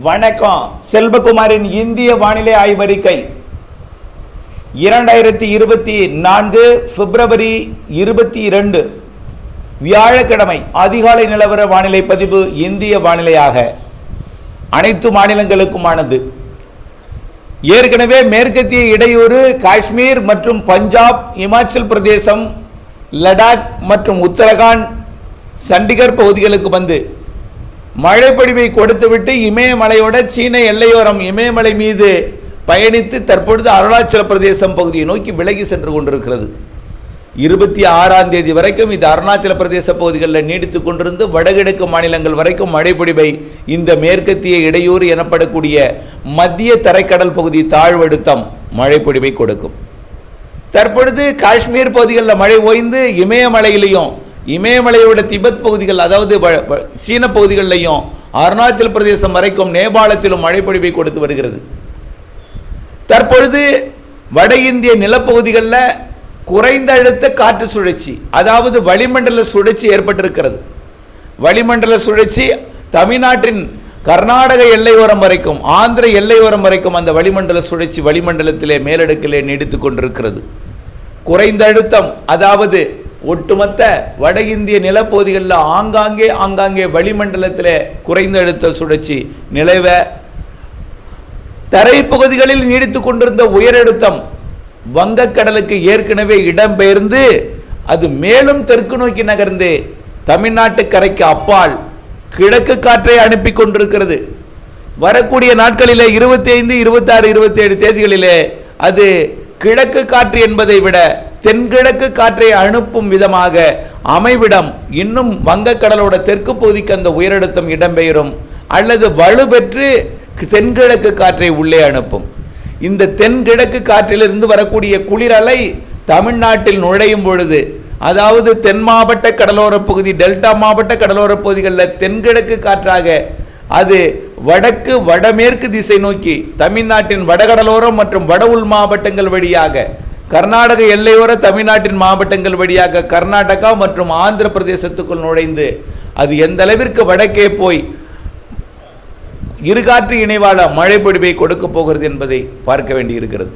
வணக்கம். செல்வகுமாரின் இந்திய வானிலை ஆய்வறிக்கை. இரண்டாயிரத்தி இருபத்தி நான்கு பிப்ரவரி இருபத்தி இரண்டு. வியாழக்கிழமை அதிகாலை நிலவர வானிலை பதிவு இந்திய வானிலையாக. அனைத்து மாநிலங்களுக்குமானது. ஏற்கனவே மேற்கத்திய இடையூறு காஷ்மீர் மற்றும் பஞ்சாப் இமாச்சல் பிரதேசம் லடாக் மற்றும் உத்தரகாண்ட் சண்டிகர் பகுதிகளுக்கு வந்து மழைப்பொழிவை கொடுத்துவிட்டு இமயமலையோட சீன எல்லையோரம் இமயமலை மீது பயணித்து தற்பொழுது அருணாச்சல பிரதேசம் பகுதியை நோக்கி விலகி சென்று கொண்டிருக்கிறது. இருபத்தி ஆறாம் தேதி வரைக்கும் இது அருணாச்சல பிரதேச பகுதிகளில் நீடித்து கொண்டிருந்து வடகிழக்கு மாநிலங்கள் வரைக்கும் மழைப்பொழிவை இந்த மேற்கத்திய இடையூறு எனப்படக்கூடிய மத்திய தரைக்கடல் பகுதி தாழ்வழுத்தம் மழைப்பொழிவை கொடுக்கும். தற்பொழுது காஷ்மீர் பகுதிகளில் மழை ஓய்ந்து இமயமலையிலையும் இமயமலையோட திபெத் பகுதிகள் அதாவது வ- சீன பகுதிகளிலையும் அருணாச்சல பிரதேசம் வரைக்கும் நேபாளத்திலும் மழைப்பொழிவை கொடுத்து வருகிறது. தற்பொழுது வட இந்திய நிலப்பகுதிகளில் குறைந்த அழுத்த காற்று சுழற்சி அதாவது வளிமண்டல சுழற்சி ஏற்பட்டிருக்கிறது. வளிமண்டல சுழற்சி தமிழ்நாட்டின் கர்நாடக எல்லையோரம் வரைக்கும் ஆந்திர எல்லையோரம் வரைக்கும் அந்த வளிமண்டல சுழற்சி வளிமண்டலத்திலே மேலடுக்கிலே நீடித்து கொண்டிருக்கிறது. குறைந்த அழுத்தம் அதாவது ஒட்டுமொத்த வட இந்திய நிலப்பகுதிகளில் ஆங்காங்கே ஆங்காங்கே வளிமண்டலத்தில் குறைந்த அழுத்த சுழற்சி நிலவ தரைப்பகுதிகளில் நீடித்து கொண்டிருந்த உயரழுத்தம் வங்கக்கடலுக்கு ஏற்கனவே இடம்பெயர்ந்து அது மேலும் தெற்கு நோக்கி நகர்ந்து தமிழ்நாட்டு கரைக்கு அப்பால் கிழக்கு காற்றை அனுப்பி கொண்டிருக்கிறது. வரக்கூடிய நாட்களிலே இருபத்தி ஐந்து இருபத்தாறு இருபத்தி ஏழு தேதிகளிலே அது கிழக்கு காற்று என்பதை விட தென்கிழக்கு காற்றை அனுப்பும் விதமாக அமைவிடம் இன்னும் வங்கக்கடலோட தெற்கு பகுதிக்கு அந்த உயரழுத்தம் இடம்பெயரும். அல்லது வலுப்பெற்று தென்கிழக்கு காற்றை உள்ளே அனுப்பும். இந்த தென்கிழக்கு காற்றிலிருந்து வரக்கூடிய குளிரலை தமிழ்நாட்டில் நுழையும் பொழுது அதாவது தென் மாவட்ட கடலோர பகுதி டெல்டா மாவட்ட கடலோர பகுதிகளில் தென்கிழக்கு காற்றாக அது வடக்கு வடமேற்கு திசை நோக்கி தமிழ்நாட்டின் வடகடலோரம் மற்றும் வட உள் மாவட்டங்கள் வழியாக கர்நாடக எல்லையோர தமிழ்நாட்டின் மாவட்டங்கள் வழியாக கர்நாடகா மற்றும் ஆந்திர பிரதேசத்துக்குள் நுழைந்து அது எந்த அளவிற்கு வடக்கே போய் இருகாற்று இணைவாள மழை பொழிவை கொடுக்க போகிறது என்பதை பார்க்க வேண்டியிருக்கிறது.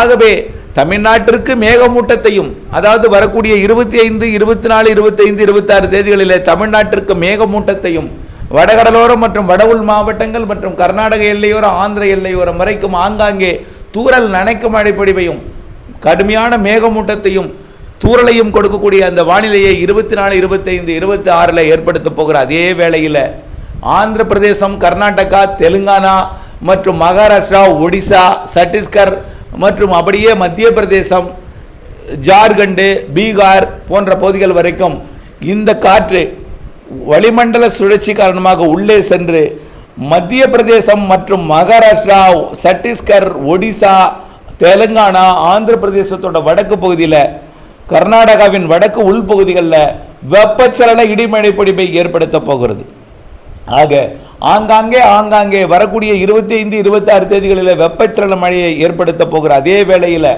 ஆகவே தமிழ்நாட்டிற்கு மேகமூட்டத்தையும் அதாவது வரக்கூடிய இருபத்தி ஐந்து இருபத்தி நாலு இருபத்தைந்து இருபத்தாறு தேதிகளிலே தமிழ்நாட்டிற்கு மேகமூட்டத்தையும் வடகடலோரம் மற்றும் வட உள் மாவட்டங்கள் மற்றும் கர்நாடக எல்லையோரம் ஆந்திர எல்லையோரம் வரைக்கும் ஆங்காங்கே தூரல் நனைக்கும் மழை கடுமையான மேகமூட்டத்தையும் தூறலையும் கொடுக்கக்கூடிய அந்த வானிலையை இருபத்தி நாலு இருபத்தைந்து இருபத்தி ஆறில் ஏற்படுத்த போகிற அதே வேளையில் ஆந்திர பிரதேசம் கர்நாடகா தெலுங்கானா மற்றும் மகாராஷ்டிரா ஒடிசா சத்தீஸ்கர் மற்றும் அப்படியே மத்திய பிரதேசம் ஜார்க்கண்டு பீகார் போன்ற பகுதிகள் வரைக்கும் இந்த காற்று வளிமண்டல சுழற்சி காரணமாக உள்ளே சென்று மத்திய பிரதேசம் மற்றும் மகாராஷ்டிரா சத்தீஸ்கர் ஒடிசா தெலுங்கானா ஆந்திர பிரதேசத்தோட வடக்கு பகுதியில் கர்நாடகாவின் வடக்கு உள்பகுதிகளில் வெப்பச்சலன இடிமழை பொழிவை ஏற்படுத்த போகிறது. ஆக ஆங்காங்கே ஆங்காங்கே வரக்கூடிய இருபத்தி ஐந்து இருபத்தாறு தேதிகளில் வெப்பச்சலன மழையை ஏற்படுத்த போகிற அதே வேளையில்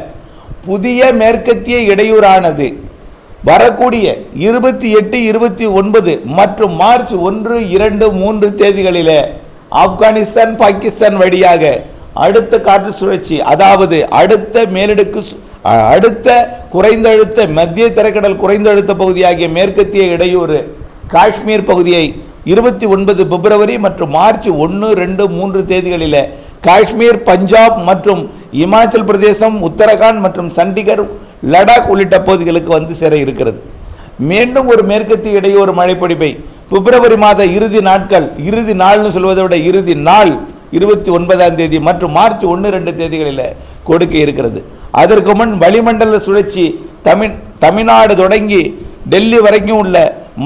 புதிய மேற்கத்திய இடையூறானது வரக்கூடிய இருபத்தி எட்டு இருபத்தி ஒன்பது மற்றும் மார்ச் ஒன்று இரண்டு மூன்று தேதிகளில் ஆப்கானிஸ்தான் பாகிஸ்தான் வழியாக அடுத்த காற்று சுழற்சி அதாவது அடுத்த மேலடுக்கு அடுத்த குறைந்த அழுத்த மத்திய தரைக்கடல் குறைந்த அழுத்த பகுதியாகிய மேற்கத்திய இடையூறு காஷ்மீர் பகுதியை இருபத்தி ஒன்பது பிப்ரவரி மற்றும் மார்ச் ஒன்று ரெண்டு மூன்று தேதிகளில் காஷ்மீர் பஞ்சாப் மற்றும் இமாச்சல் பிரதேசம் உத்தரகாண்ட் மற்றும் சண்டிகர் லடாக் உள்ளிட்ட பகுதிகளுக்கு வந்து சேர இருக்கிறது. மீண்டும் ஒரு மேற்கத்திய இடையூறு மழைப்பிடிப்பை பிப்ரவரி மாத இறுதி நாட்கள் இறுதி நாள்னு சொல்வதை விட இறுதி நாள் இருபத்தி ஒன்பதாம் தேதி மற்றும் மார்ச் ஒன்று ரெண்டு தேதிகளில் கொடுக்க இருக்கிறது. அதற்கு முன் வளிமண்டல சுழற்சி தமிழ் தமிழ்நாடு தொடங்கி டெல்லி வரைக்கும் உள்ள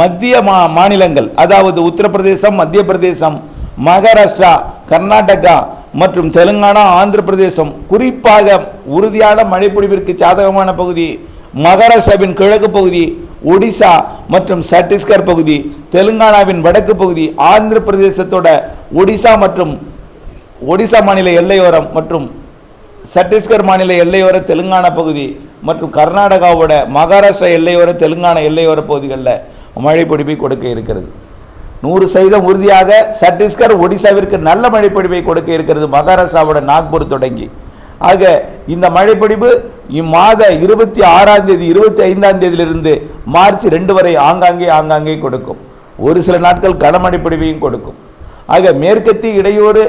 மத்திய மா மாநிலங்கள் அதாவது உத்தரப்பிரதேசம் மத்திய பிரதேசம் மகாராஷ்டிரா கர்நாடகா மற்றும் தெலுங்கானா ஆந்திர பிரதேசம் குறிப்பாக உறுதியான மழைப்பொழிவிற்கு சாதகமான பகுதி மகாராஷ்டிராவின் கிழக்கு பகுதி ஒடிசா மற்றும் சத்தீஸ்கர் பகுதி தெலுங்கானாவின் வடக்கு பகுதி ஆந்திர பிரதேசத்தோட ஒடிசா மற்றும் ஒடிசா மாநில எல்லையோரம் மற்றும் சத்தீஸ்கர் மாநில எல்லையோர தெலுங்கானா பகுதி மற்றும் கர்நாடகாவோட மகாராஷ்டிரா எல்லையோர தெலுங்கானா எல்லையோர பகுதிகளில் மழை பொழிவை கொடுக்க இருக்கிறது. நூறு சதவீதம் உறுதியாக சத்தீஸ்கர் ஒடிசாவிற்கு நல்ல மழைப்பொழிவை கொடுக்க இருக்கிறது மகாராஷ்டிராவோட நாக்பூர் தொடங்கி. ஆக இந்த மழைப்பொடிவு இம்மாத இருபத்தி ஆறாம் தேதி இருபத்தி ஐந்தாம் தேதியிலிருந்து மார்ச் ரெண்டு வரை ஆங்காங்கே ஆங்காங்கே கொடுக்கும். ஒரு சில நாட்கள் கனமழைப்படிவையும் கொடுக்கும். ஆக மேற்கத்திய இடையூறு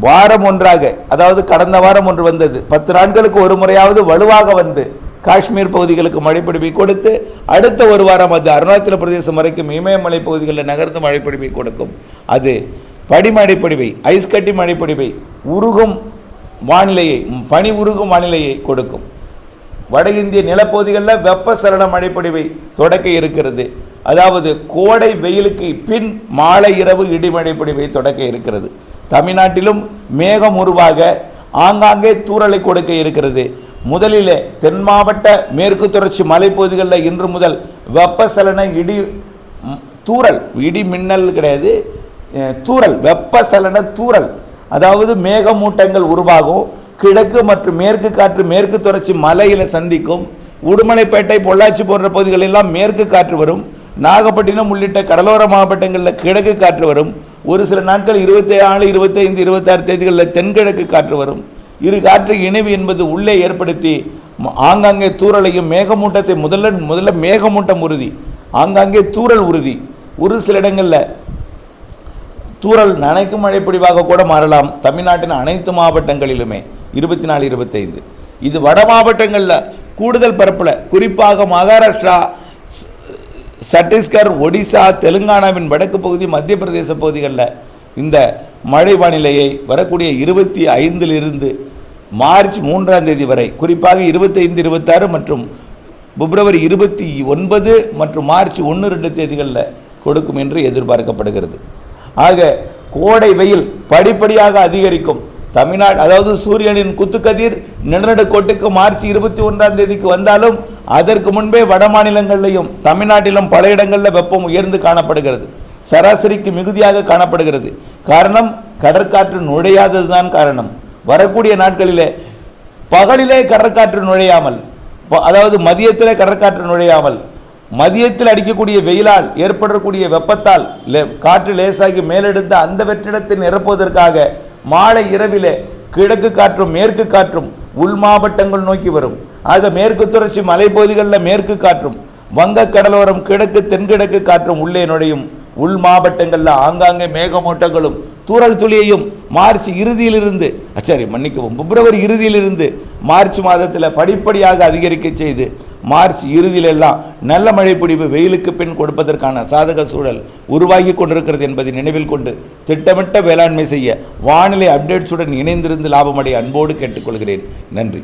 வாரம் ஒன்றாக அதாவது கடந்த வாரம் ஒன்று வந்தது. பத்து நாட்களுக்கு ஒரு முறையாவது வலுவாக வந்து காஷ்மீர் பகுதிகளுக்கு மழைப்பிடிப்பை கொடுத்து அடுத்த ஒரு வாரம் அது அருணாச்சல பிரதேசம் வரைக்கும் இமயமலை பகுதிகளில் நகர்ந்து மழைப்பிடிப்பை கொடுக்கும். அது படி பொழிவை ஐஸ் கட்டி உருகும் வானிலையை பனி உருகும் வானிலையை கொடுக்கும். வட இந்திய நிலப்பகுதிகளில் வெப்பசலன மழைப்பிடிவை தொடக்க இருக்கிறது. அதாவது கோடை வெயிலுக்கு பின் மாலை இரவு இடிமழைப்பிடிவை தொடக்க இருக்கிறது. தமிழ்நாட்டிலும் மேகம் உருவாக ஆங்காங்கே தூறலை கொடுக்க இருக்கிறது. முதலில் தென் மாவட்ட மேற்கு தொடர்ச்சி மலைப்பகுதிகளில் இன்று முதல் வெப்பசலன இடி தூரல் தூறல் இடி மின்னல் கிடையாது. தூரல் தூறல் வெப்பசலன தூறல். அதாவது மேகமூட்டங்கள் உருவாகும். கிழக்கு மற்றும் மேற்கு காற்று மேற்கு தொடர்ச்சி மலையில் சந்திக்கும். உடுமலைப்பேட்டை பொள்ளாச்சி போன்ற பகுதிகளெல்லாம் மேற்கு காற்று வரும். நாகப்பட்டினம் உள்ளிட்ட கடலோர மாவட்டங்களில் கிழக்கு காற்று வரும். ஒரு சில நாட்கள் இருபத்தி ஆறு இருபத்தைந்து இருபத்தாறு தேதிகளில் தென்கிழக்கு காற்று வரும். இரு காற்று இணைவு என்பது உள்ளே ஏற்படுத்தி ஆங்காங்கே தூரலையும் மேகமூட்டத்தை முதல்ல முதல்ல மேகமூட்டம் உறுதி ஆங்காங்கே தூரல் உறுதி. ஒரு சில இடங்களில் தூரல் நனைக்கும் மழைப்பிடிவாக கூட மாறலாம். தமிழ்நாட்டின் அனைத்து மாவட்டங்களிலுமே இருபத்தி நாலு இருபத்தைந்து. இது வட மாவட்டங்களில் கூடுதல் பரப்பில். குறிப்பாக மகாராஷ்டிரா சத்தீஸ்கர் ஒடிசா தெலுங்கானாவின் வடக்கு பகுதி மத்திய பிரதேச பகுதிகளில் இந்த மழை வானிலையை வரக்கூடிய இருபத்தி ஐந்திலிருந்து மார்ச் மூன்றாம் தேதி வரை குறிப்பாக இருபத்தைந்து இருபத்தாறு மற்றும் பிப்ரவரி இருபத்தி ஒன்பது மற்றும் மார்ச் ஒன்று ரெண்டு தேதிகளில் கொடுக்கும் என்று எதிர்பார்க்கப்படுகிறது. ஆக கோடை வெயில் படிப்படியாக அதிகரிக்கும். தமிழ்நாடு அதாவது சூரியனின் குத்துக்கதிர் நிலநடுக்கோட்டுக்கு மார்ச் இருபத்தி ஒன்றாம் தேதிக்கு வந்தாலும் அதற்கு முன்பே வட மாநிலங்களிலும் தமிழ்நாட்டிலும் பல இடங்களில் வெப்பம் உயர்ந்து காணப்படுகிறது. சராசரிக்கு மிகுதியாக காணப்படுகிறது. காரணம் கடற்காற்று நுழையாததுதான் காரணம். வரக்கூடிய நாட்களிலே பகலிலே கடற்காற்று நுழையாமல் அதாவது மதியத்திலே கடற்காற்று நுழையாமல் மதியத்தில் அடிக்கக்கூடிய வெயிலால் ஏற்படக்கூடிய வெப்பத்தால் லே- காற்று லேசாகி மேலெடுத்த அந்த வெற்றிடத்தை நிரப்புவதற்காக மாலை இரவிலே கிழக்கு காற்றும் மேற்கு காற்றும் உள் மாவட்டங்கள் நோக்கி வரும். ஆக மேற்கு தொடர்ச்சி மலைப்பகுதிகளில் மேற்கு காற்றும் வங்கக் கடலோரம் கிழக்கு தென்கிழக்கு காற்றும் உள்ளே நுழையும். உள் மாவட்டங்களில் ஆங்காங்கே மேகமூட்டங்களும் தூறல் துளியையும் மார்ச் இறுதியிலிருந்து சரி மன்னிக்கவும் பிப்ரவரி இறுதியிலிருந்து மார்ச் மாதத்தில் படிப்படியாக அதிகரிக்க செய்து மார்ச் இறுதியிலெல்லாம் நல்ல மழை பொழிவு வெயிலுக்கு பின் கொடுப்பதற்கான சாதக சூழல் உருவாகி கொண்டிருக்கிறது என்பதை நினைவில் கொண்டு திட்டமிட்ட வேளாண்மை செய்ய வானிலை அப்டேட்ஸுடன் இணைந்திருந்து லாபமடைய அன்போடு கேட்டுக்கொள்கிறேன். நன்றி.